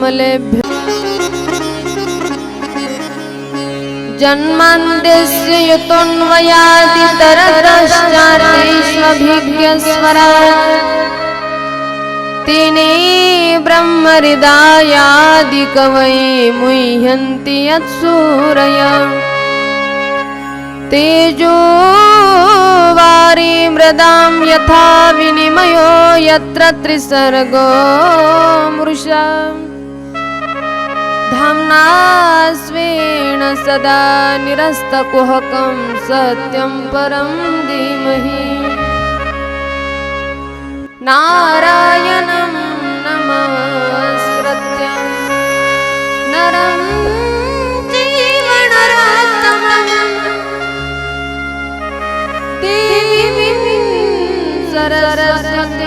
मलेभ्यः जन्मन्त्यस्य तिने ब्रह्महृदायादिकवये मुह्यन्ति यत्सूरय। तेजो वारी मृदां यथा विनिमयो यत्र त्रिसर्गो मृषा। ब्रह्मणास्वेन सदा निरस्तकुहकं सत्यं परं धीमहि। नारायणं नमस्कृत्य। नरं जीवनरात्मम् देवीं सरस्वती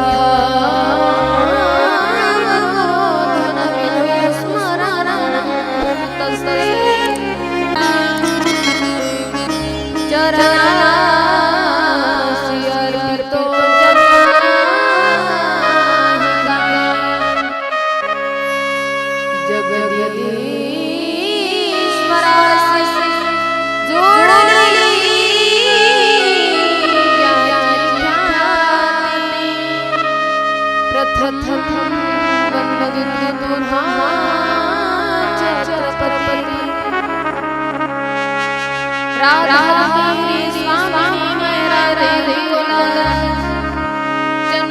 love.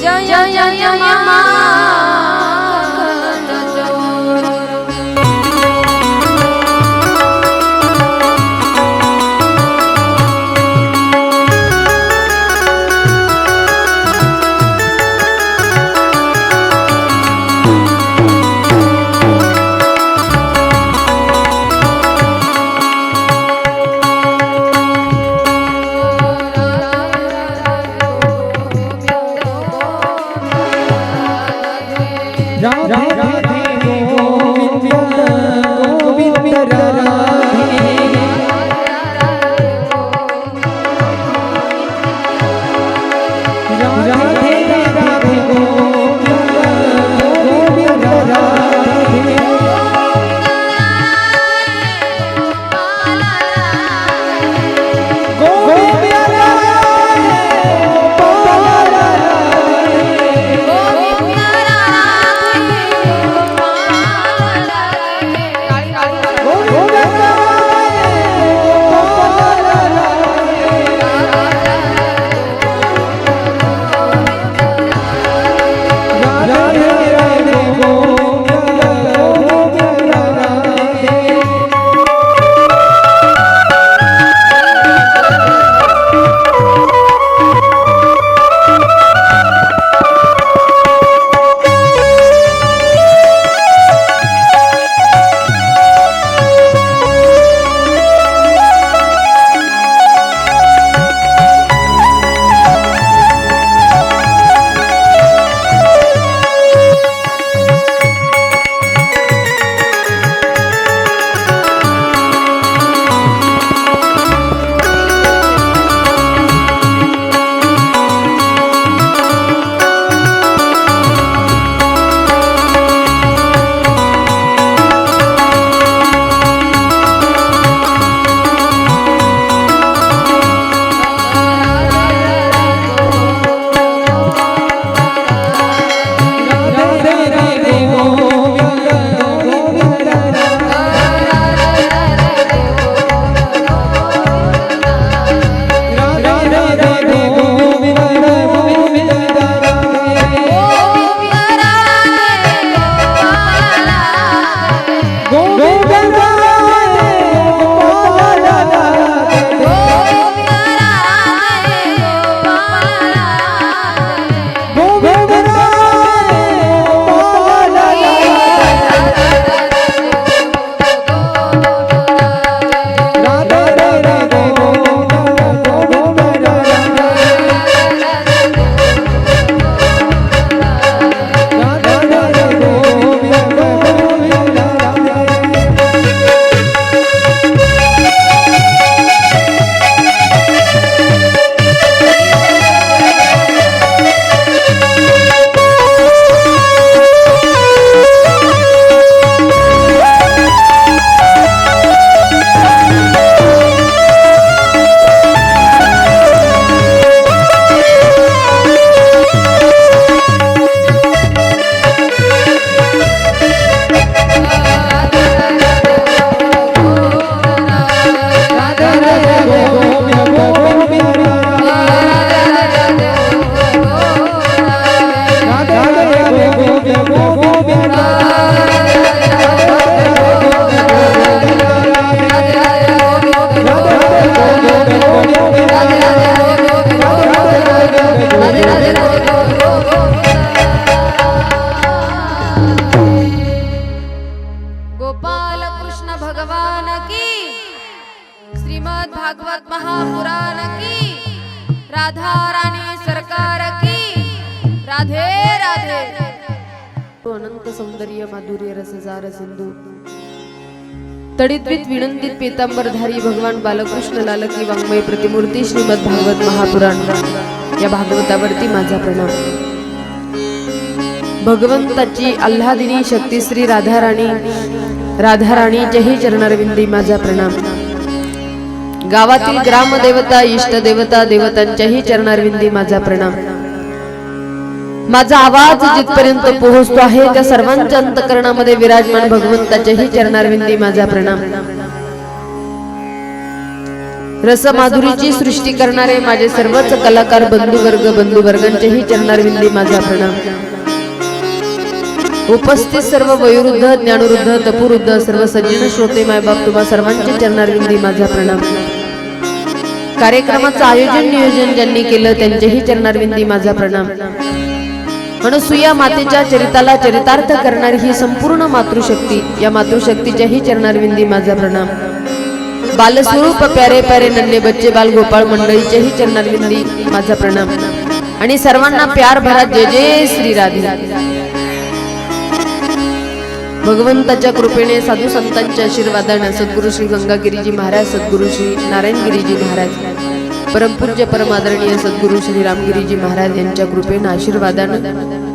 जय जय विनंतीत भगवान बालकृष्ण लालकी वाङ्मय प्रतिमूर्ती श्रीमद भागवत महापुराण. या भागवतावरती माझा प्रणाम. भगवंताची आल्हादिनी शक्ती श्री राधाराणी. राधाराणीच्याही चरणारविंदी माझा प्रणाम. गावातील ग्रामदेवता इष्टदेवता देवतांच्याही चरणारविंदी माझा प्रणाम. माझा आवाज जिथपर्यंत पोहोचतो आहे त्या सर्वांच्या अंतकरणामध्ये विराजमान भगवंताच्याही चरणारविंदी माझा प्रणाम. रसमाधुरीची सृष्टी करणारे माझे सर्वच कलाकार बंधुवर्ग बंधुवर्गांच्याही चरणारविंदी माझा प्रणाम उपस्थित सर्व वयोवृद्ध ज्ञानवृद्ध तपुवृद्ध सर्व सज्जन श्रोते मायबाप तुम्हा सर्वांचे चरणारविंदी माझा प्रणाम कार्यक्रमाचं आयोजन नियोजन ज्यांनी केलं त्यांचेही चरणारविंदी माझा प्रणाम म्हणून सुया मातेच्या चरिताला चरितार्थ करणारी ही संपूर्ण मातृशक्ती या मातृशक्तीच्याही चरणारविंदी माझा प्रणाम बालस्वरूप प्यारे प्यारे नन्हे बच्चे बाल गोपाळ मंडळीच्याही चरणारविंदी माझा प्रणाम. आणि सर्वांना प्यार भरा जय जय श्री राधे. भगवंताच्या कृपेने साधू संतांच्या आशीर्वादाने सद्गुरु श्री गंगागिरीजी महाराज सद्गुरु श्री नारायणगिरीजी महाराज परमपूज्य परमादरणीय सद्गुरु श्री रामगिरीजी महाराज यांच्या कृपेने आशीर्वादानं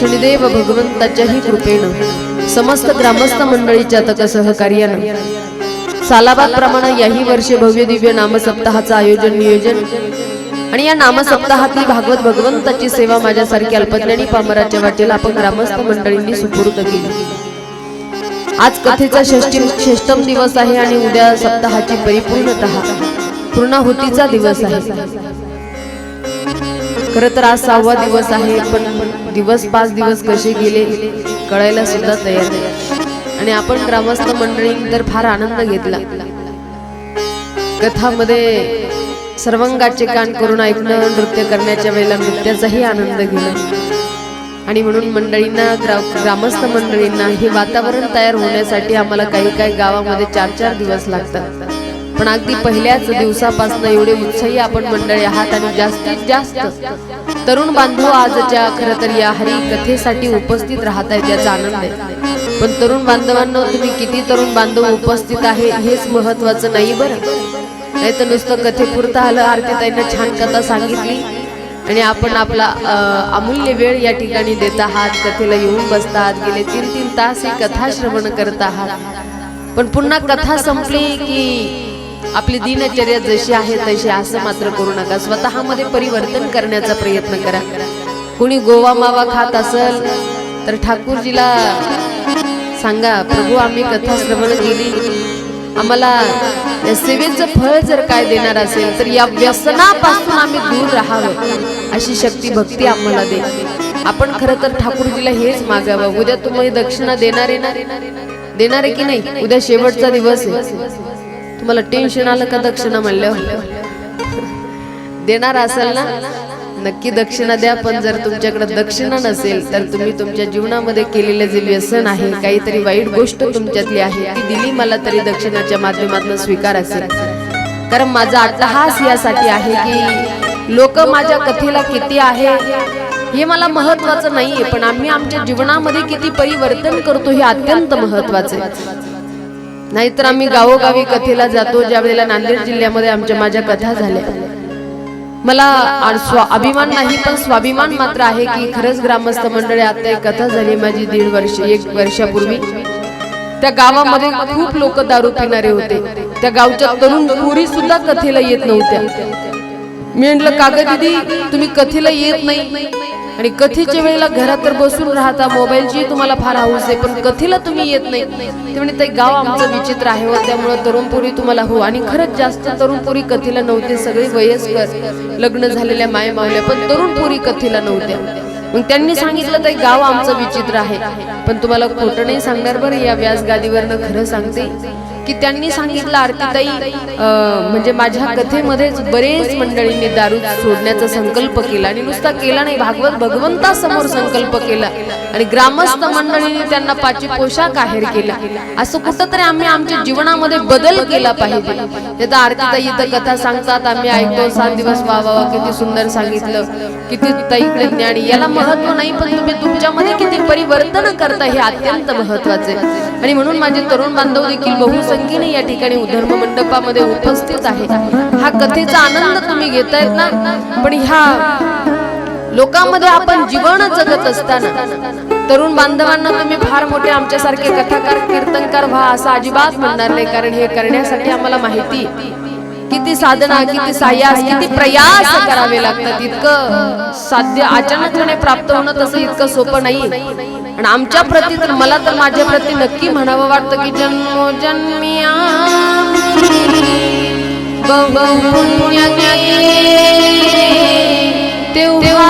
शनिदेव भगवंताच्याही कृपेनं समस्त ग्रामस्थ मंडळीच्या तक सहकार्यानं सालाबाद प्रमाणे याही वर्षी भव्य दिव्य नामसप्ताहाचं आयोजन नियोजन आणि या नामसप्ताहातली भागवत भगवंताची सेवा माझ्यासारखी अल्पज्ञानी पामराच्या वाटेला आपण ग्रामस्थ मंडळींनी सुपूर्द केली. आज कथेचा षष्टी षष्टम दिवस आहे आणि उद्या सप्ताहाची परिपूर्णत पूर्णाहुतीचा दिवस आहे. खर तर आज सहावा दिवस आहे पण दिवस पाच दिवस कसे गेले कळायला सुद्धा तयार नाही. आणि आपण ग्रामस्थ मंडळींनी तर फार आनंद घेतला. कथामध्ये सर्वांगाचे कान करून ऐकणं नृत्य करण्याच्या वेळेला नृत्याचाही आनंद घेणं. आणि म्हणून मंडळींना ग्रा ग्रामस्थ मंडळींना हे वातावरण तयार होण्यासाठी आम्हाला काही काही गावामध्ये चार चार दिवस लागतात. पण अगदी पहिल्याच दिवसापासून एवढे उत्साही आपण मंडळी आहात आणि जास्तीत जास्त तरुण बांधव आजच्या खरं तर या हरी कथेसाठी उपस्थित राहत आहेत याचा आनंद आहे. पण तरुण बांधवांना तुम्ही किती तरुण बांधव उपस्थित आहे हेच महत्वाचं नाही बरं. नाही तर नुसतं कथेपुरतं आलं आरतीताईनं छान कथा सांगितली आणि आपण आपला अमूल्य वेळ या ठिकाणी देत आहात कथेला येऊन बसतात गेले तीन तीन तास ही कथा श्रवण करत आहात. पण पुन्हा कथा संपली की आपली दिनचर्या जशी आहे तशी असं मात्र करू नका. स्वतःमध्ये परिवर्तन करण्याचा प्रयत्न करा. कोणी गोवा मावा खात असल तर ठाकूरजीला सांगा प्रभू आम्ही कथा श्रवण केली. आम्हाला या सेवेचं फळ जर काय देणार असेल तर या व्यसनापासून आम्ही दूर राहावं अशी शक्ती भक्ती आम्हाला दे. आपण खरं तर ठाकूरजीला हेच मागावं. उद्या तुम्ही दक्षिणा देणार आहे ना? देणार आहे की नाही? उद्या शेवटचा दिवस आहे. मला टेन्शन आलं का दक्षिणा म्हणलं देणार असाल ना? नक्की दक्षिणा द्या पण जर तुमच्याकडे दक्षिणा नसेल तर तुम्ही तुमच्या जीवनामध्ये केलेले जे व्यसन आहे काहीतरी वाईट गोष्ट तुमच्यातली आहे ती दिली मला तरी दक्षिणाच्या माध्यमातून स्वीकार असेल. कारण माझा अट्टहास यासाठी आहे की लोक माझ्या कथेला किती आहे हे मला महत्वाचं नाहीये पण आम्ही आमच्या जीवनामध्ये किती परिवर्तन करतो हे अत्यंत महत्वाचं आहे. नाहीतर आम्ही गावोगावी कथेला जातो ज्या वेळेला नांदेड जिल्ह्यामध्ये आमच्या माझ्या कथा झाल्या. मला अभिमान नाही पण स्वाभिमान मात्र आहे की खरंच ग्रामस्थ मंडळी आता एक कथा झाली माझी दीड वर्ष एक वर्षापूर्वी. त्या गावामध्ये खूप लोक दारू पिणारे होते. त्या गावच्या तरुण पुरी सुद्धा कथेला येत नव्हत्या. मी म्हटलं कागद दिदी तुम्ही कथेला येत नाही. आणि कथेच्या वेळेला घरात तर बसून राहता मोबाईलची तुम्हाला फार हाऊस आहे पण कथेला तुम्ही येत नाही. ते ते गाव आमचं विचित्र आहे हो त्यामुळं तरुणपुरी तुम्हाला हो. आणि खरंच जास्त तरुण पोरी कथेला नव्हते सगळे वयस्कर लग्न झालेल्या माय मावल्या पण तरुणपुरी कथेला नव्हत्या. मग त्यांनी सांगितलं ते गाव आमचं विचित्र आहे. पण तुम्हाला खोटं नाही सांगणार बरं या व्यास गादीवरनं खरं सांगते. की त्यांनी सांगितलं आरतीताई म्हणजे माझ्या कथेमध्येच बरेच मंडळींनी दारू सोडण्याचा संकल्प केला आणि नुसता केला नाही भागवत भगवंतासमोर संकल्प केला आणि ग्रामस्थ मंडळींनी त्यांना पाची पोशाख आहेर केला. असं कुठंतरी आम्ही आमच्या जीवनामध्ये बदल केला पाहिजे. ते आरतीताई इथं कथा सांगतात आम्ही ऐकतो सात दिवस वा वा किती सुंदर सांगितलं किती ताईकडे ज्ञानी. याला महत्त्व नाही पण तुम्ही तुमच्यामध्ये किती परिवर्तन करता हे अत्यंत महत्त्वाचे. आणि म्हणून माझे तरुण बांधव देखील बहुसंख्येने या ठिकाणी धर्म मंडपामध्ये उपस्थित आहे. हा कथेचा आनंद तुम्ही घेतायत ना? पण ह्या लोकांमध्ये आपण जीवन जगत असताना तरुण बांधवांना तुम्ही फार मोठे आमच्यासारखे कथाकार कीर्तनकार व्हा असं अजिबात म्हणणार नाही. कारण हे करण्यासाठी आम्हाला माहिती किती साधना किती सायास किती प्रयास करावे लागतात. इतकं साध्य अचानकपणे प्राप्त होणं तसं इतकं सोपं नाही आणि आमच्या प्रती तर मला तर माझ्या प्रती नक्की म्हणावं वाटतं की जन्मोजन्मी जन्मिया. तेव्हा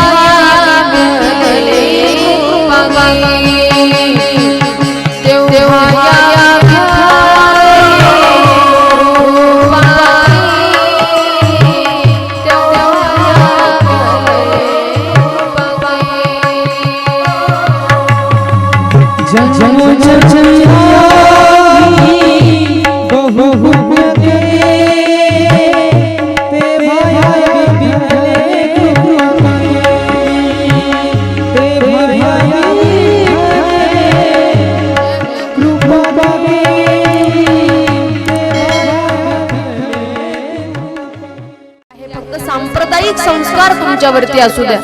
संस्कार तुमच्यावरती असू द्या.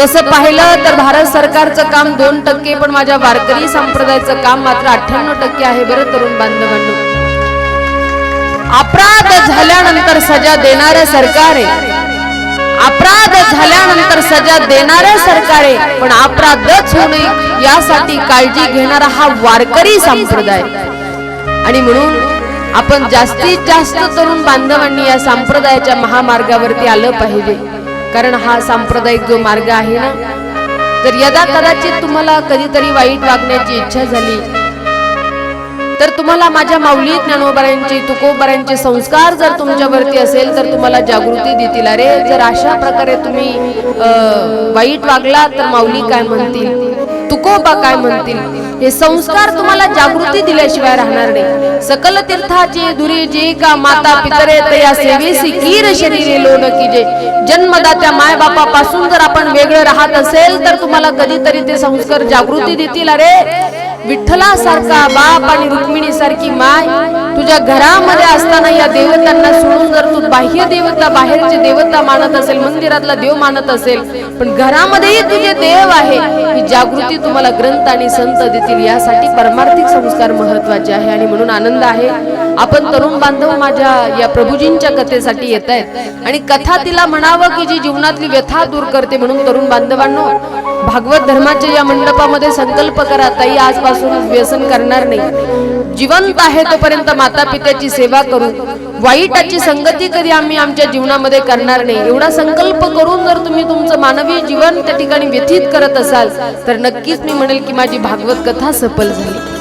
तसं पाहिलं तर भारत सरकारचं काम दोन टक्के पण माझ्या वारकरी संप्रदायाचं काम मात्र अठ्ठ्याण्णव टक्के आहे बरं तरुण बांधवांनो. अपराध झाल्यानंतर सजा देणारे सरकार आहे. अपराध झाल्यानंतर सजा देणारे सरकार आहे पण अपराधच होऊ नये यासाठी काळजी घेणारा हा वारकरी संप्रदाय. आणि म्हणून आपण जास्तीत जास्त तरुण बांधवांनी या संप्रदायाच्या महामार्गावरती आलं पाहिजे. कारण हा सांप्रदायिक जो मार्ग आहे ना जर यदा कदाचित तुम्हाला कधीतरी वाईट वागण्याची इच्छा झाली तर तुम्हाला माझ्या माऊली ज्ञानोबरायांचे तुकोबरायांचे संस्कार जर तुमच्यावरती असेल तर तुम्हाला जागृती देतील. अरे जर अशा प्रकारे तुम्ही वाईट वागला तर माऊली काय म्हणतील? तुकोबा काय म्हणतील? हे संस्कार तुम्हाला जागृती दिल्याशिवाय राहणार नाही. सकल तीर्थाचे दुरी जे का माता पितरे तया सेवेसी कीर शरीरे लोन की जे. जन्मदात्या माय बापापासून जर आपण वेगळं राहत असेल तर तुम्हाला कधीतरी ते संस्कार जागृती देतील. अरे विठ्ठलासारखा बाप आणि रुक्मिणी सारखी माय. तुझ्या घरामध्ये असताना या देवतांना सोडून जर तू बाह्य देवता बाहेरचे देवता मानत असेल मंदिरातला देव मानत असेल पण घरामध्येही तुझे देव आहे ही जागृती तुम्हाला ग्रंथ आणि संत देतील. यासाठी परमार्थिक संस्कार महत्त्वाचे आहे आणि म्हणून आनंद आहे. आपण तरुण बांधव माझ्या या प्रभूजींच्या कथेसाठी येत आहेत आणि कथा तिला म्हणावं की जी जीवनातली व्यथा दूर करते म्हणून तरुण बांधवांनो भागवत धर्माच्या या मंडपामध्ये संकल्प करा ताई आजपासून व्यसन करणार नाही. जिवंत आहे तोपर्यंत माता पित्याची सेवा करू. वाईटाची संगती कधी आम्ही आमच्या जीवनामध्ये करणार नाही. एवढा संकल्प करून जर तुम्ही तुमचं मानवी जीवन त्या ठिकाणी व्यथित करत असाल तर नक्कीच मी म्हणेल की माझी भागवत कथा सफल झाली.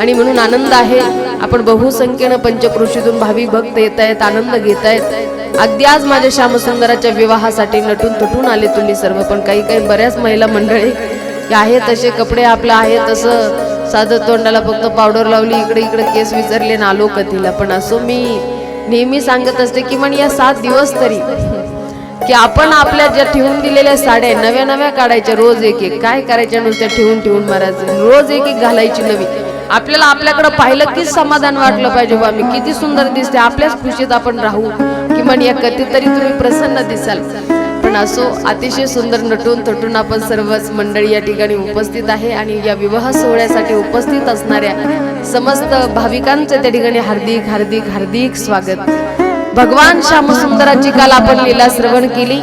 आणि म्हणून आनंद आहे. आपण बहुसंख्येनं पंचकृषीतून भावी भक्त येत आहेत आनंद घेत आहेत. अगदी आज माझ्या श्यामसुंदराच्या विवाहासाठी नटून तुटून आले तुम्ही सर्व पण काही काही बऱ्याच महिला मंडळी आहे तसे कपडे आपलं आहे तसं साधं तोंडाला फक्त पावडर लावली इकडे इकडे केस विचारले ना आलो कधीला पण असो मी नेहमी सांगत असते की म्हण या सात दिवस तरी की आपण आपल्या ज्या ठेवून दिलेल्या साड्या नव्या नव्या काढायच्या रोज एक एक. काय करायच्या नुसत्या ठेवून ठेवून मारायचं? रोज एक एक घालायची नवी. आपल्याला आपल्याकडे पाहिलं की समाधान वाटलं पाहिजे बा मी किती सुंदर दिसते. आपल्याच खुशीत आपण राहू. किमान या कथेत तरी तुम्ही प्रसन्न दिसाल. पण असो अतिशय सुंदर नटून तटून आपण सर्वच मंडळी या ठिकाणी उपस्थित आहे आणि या विवाह सोहळ्यासाठी उपस्थित असणाऱ्या समस्त भाविकांचं त्या ठिकाणी हार्दिक हार्दिक हार्दिक स्वागत. भगवान श्यामसुंदराची काल आपण लीला श्रवण केली.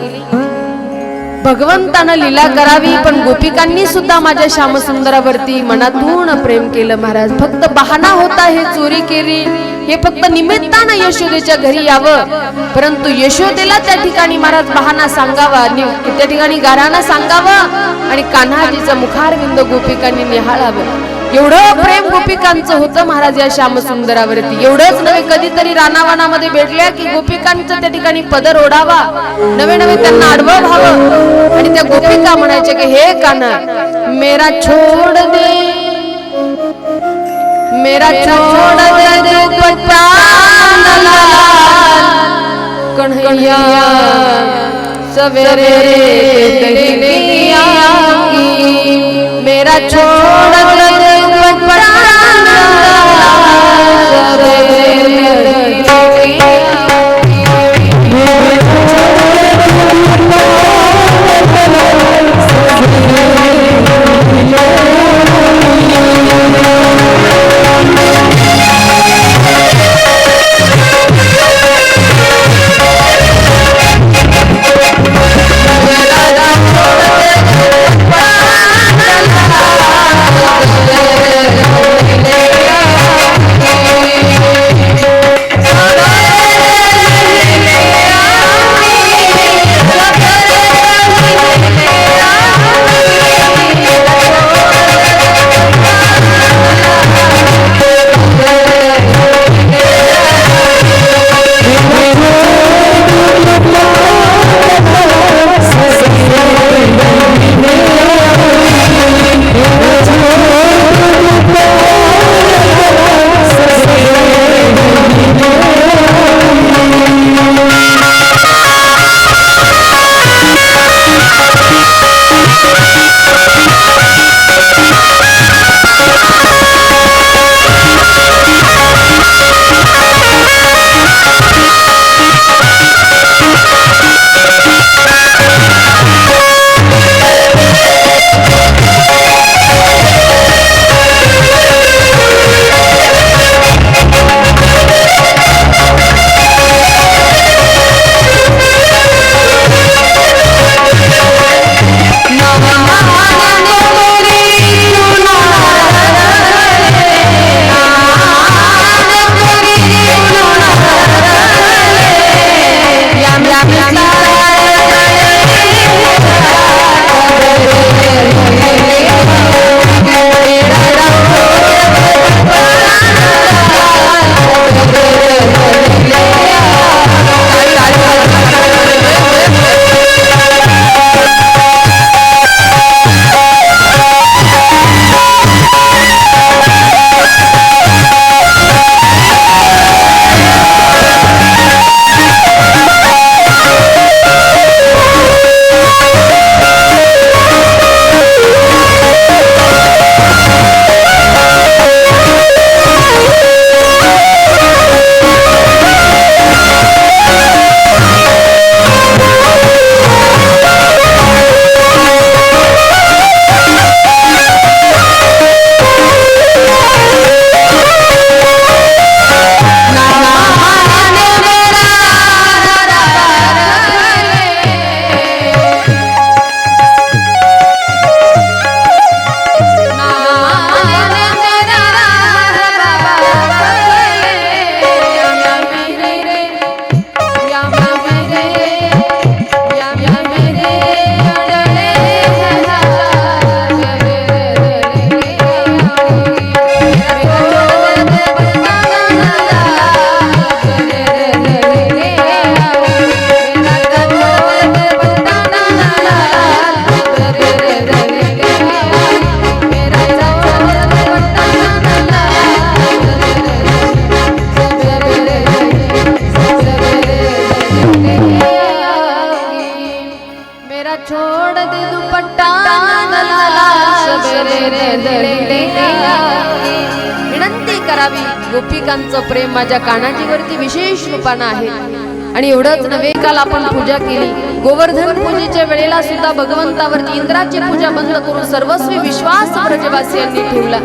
भगवंतानं लीला करावी पण गोपिकांनी सुद्धा माझ्या श्यामसुंदरावरती मनातून प्रेम केलं महाराज. फक्त बहाणा होता हे चोरी केली हे फक्त निमित्तानं यशोदेच्या घरी यावं. परंतु यशोदेला त्या ठिकाणी महाराज बहाणा सांगावा त्या ठिकाणी गाराणा सांगावं आणि कान्हाजीचं मुखारविंद गोपिकांनी निहाळावं. एवढं प्रेम गोपिकांचं होतं महाराज या श्यामसुंदरावरती. एवढंच नव्हे कधीतरी रानावानामध्ये भेटल्या की गोपिकांचं त्या ठिकाणी पदर ओढावा नवे नवे त्यांना आडवं व्हावं. आणि त्या गोपिका म्हणायच्या की हे काना मेरा छोड दे. मेरा छोड़ दे कन्हैया सवेरे मेरा छोड़ करावी. गोपिकांचं प्रेम माझ्या कानाजीवरती विशेष रूपानं आहे. आणि एवढंच नव्हे काल आपण पूजा केली. गोवर्धन पूजेच्या वेळेला सुद्धा भगवंतावरती इंद्राची पूजा बंद करून सर्वस्वी विश्वास ब्रजवासियांनी ठेवला.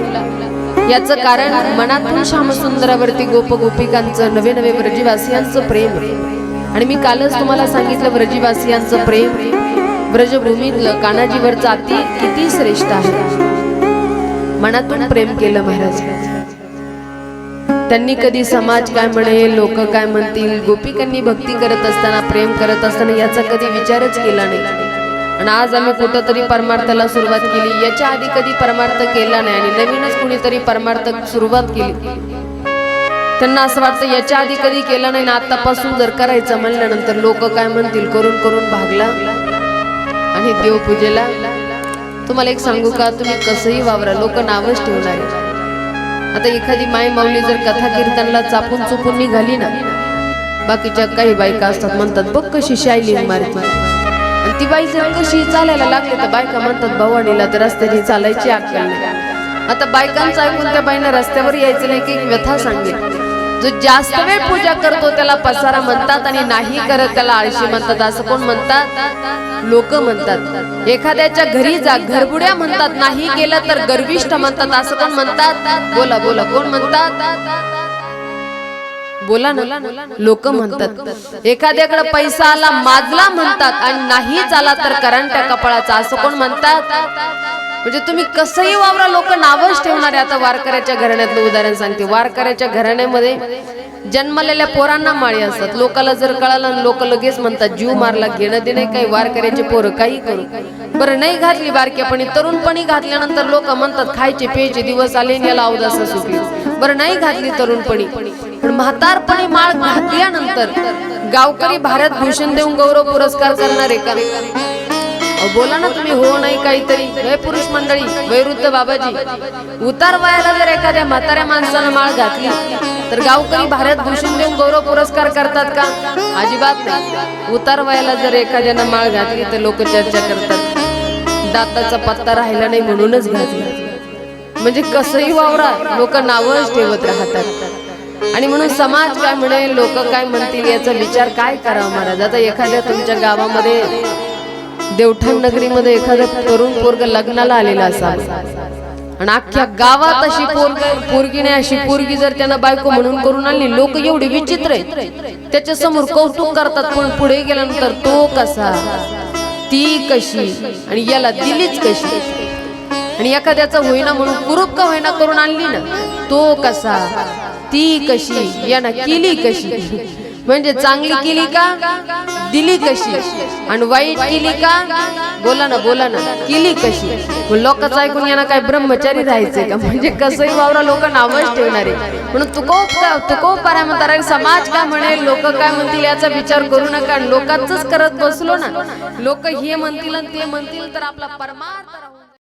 याचं कारण मनातून श्यामसुंदरावरती गोप गोपिकांचं नवे नवे ब्रजवासियांचं प्रेम. आणि मी कालच तुम्हाला सांगितलं ब्रजवासियांचं प्रेम. ब्रजभूमीतलं कानाजीवरचं अति किती श्रेष्ठ आहे. मनातून प्रेम केलं महाराज. त्यांनी कधी समाज काय म्हणेल लोक काय म्हणतील गोपिकांनी भक्ती करत असताना प्रेम करत असताना याचा कधी विचारच केला नाही. आणि आज आम्ही कुठंतरी परमार्थाला सुरुवात केली. याच्या आधी कधी परमार्थ केला नाही आणि नवीनच कुणीतरी परमार्थ सुरुवात केली. त्यांना असं वाटतं याच्या आधी कधी केलं नाही ना आतापासून जर करायचं म्हणल्यानंतर लोक काय म्हणतील? करून करून भागला आणि देवपूजेला. तुम्हाला एक सांगू का? तुम्ही कसंही वावरा लोक नावच ठेवणार आहे. आता एखादी माय माऊली जर कथा कीर्तनला चापून चुपून निघाली ना बाकीच्या काही बायका असतात म्हणतात बघ कशी शायलिंग मारते आणि ती बाई जर कशी चालायला लागली तर बायका म्हणतात भवानीला तर रस्त्याने चालायची अक्कल नाही. आता बायकांचं ऐकून त्या बाईनं रस्त्यावर यायचं नाही की व्यथा सांगेल जो जास्त वेळ पूजा करतो त्याला पसारा म्हणतात आणि नाही करत त्याला आळशी म्हणतात. असं कोण म्हणतात? लोक म्हणतात. एखाद्याच्या घरी जा घरबुड्या म्हणतात नाही केलं तर गर्विष्ठ म्हणतात. असं कोण म्हणतात? बोला बोला. कोण म्हणतात? बोला ना. लोक म्हणतात. एखाद्याकडे पैसा आला माजला म्हणतात आणि नाही आला तर करंट्या कपाळाचा. असं कोण म्हणतात? म्हणजे तुम्ही कसंही वावरा लोक नावच ठेवणारे आता वारकऱ्याच्या घराण्यातलं उदाहरण सांगते. वारकऱ्याच्या घराण्यामध्ये जन्मलेल्या पोरांना माळी असतात. लोकाला जर कळालं लोक लगेच म्हणतात जीव मारला घेणं देणं काही वारकऱ्याचे पोरं काही करू. बरं नाही घातली बारक्यापणी तरुणपणी घातल्यानंतर लोक म्हणतात खायचे प्यायचे दिवस आले याला अवदास असू बरं नाही घातली तरुणपणी पण म्हातारपणी माळ घातल्यानंतर गावकरी भारत भूषण देऊन गौरव पुरस्कार करणार आहे का? बोला ना तुम्ही हो नाही काहीतरी. हे पुरुष मंडळी वैरुद्ध बाबाजी उतार वयाला जर एखाद्या म्हाताऱ्या माणसानं माळ घातली तर गावकरी भारत भूषण देऊन गौरव पुरस्कार करतात का? अजिबात नाही. उतार वयाला जर एखाद्यानं माळ घातली तर लोक चर्चा करतात. दाताचा पत्ता राहिला नाही म्हणूनच घातला. म्हणजे कसंही वावरा लोक नावच ठेवत राहतात. आणि म्हणून समाज काय म्हणेल लोक काय म्हणतील याचा विचार काय करावा महाराज? आता एखाद्या तुमच्या गावामध्ये देवठाण नगरीमध्ये एखादं तरुण पोरग लग्नाला आलेला असा आणि अख्ख्या गावात अशी पोरग पोरगी नाही अशी पोरगी जर त्यांना बायको म्हणून करून आणली लोक एवढी विचित्र आहेत. त्याच्यासमोर कौतुक करतात पण पुढे गेल्यानंतर तो कसा? ती कशी? आणि याला दिलीच कशी? आणि एखाद्याचा होईना म्हणून कुरूप का होईना करून आणली ना तो कसा? ती कशी? यानं केली कशी? म्हणजे चांगली केली का दिली कशी? आणि वाईट केली का? बोला ना बोला ना. केली कशी? लोकांचं ऐकून यांना काय ब्रह्मचारी राहायचंय का? म्हणजे कसंही वावरा लोक नावच ठेवणार. म्हणून तुकोप का तुकोप पारा म्हणतात अरे समाज काय म्हणेल? लोक काय म्हणतील याचा विचार करू नका. लोकांच करत बसलो ना. लोक हे म्हणतील आणि ते म्हणतील तर आपला परमार्थ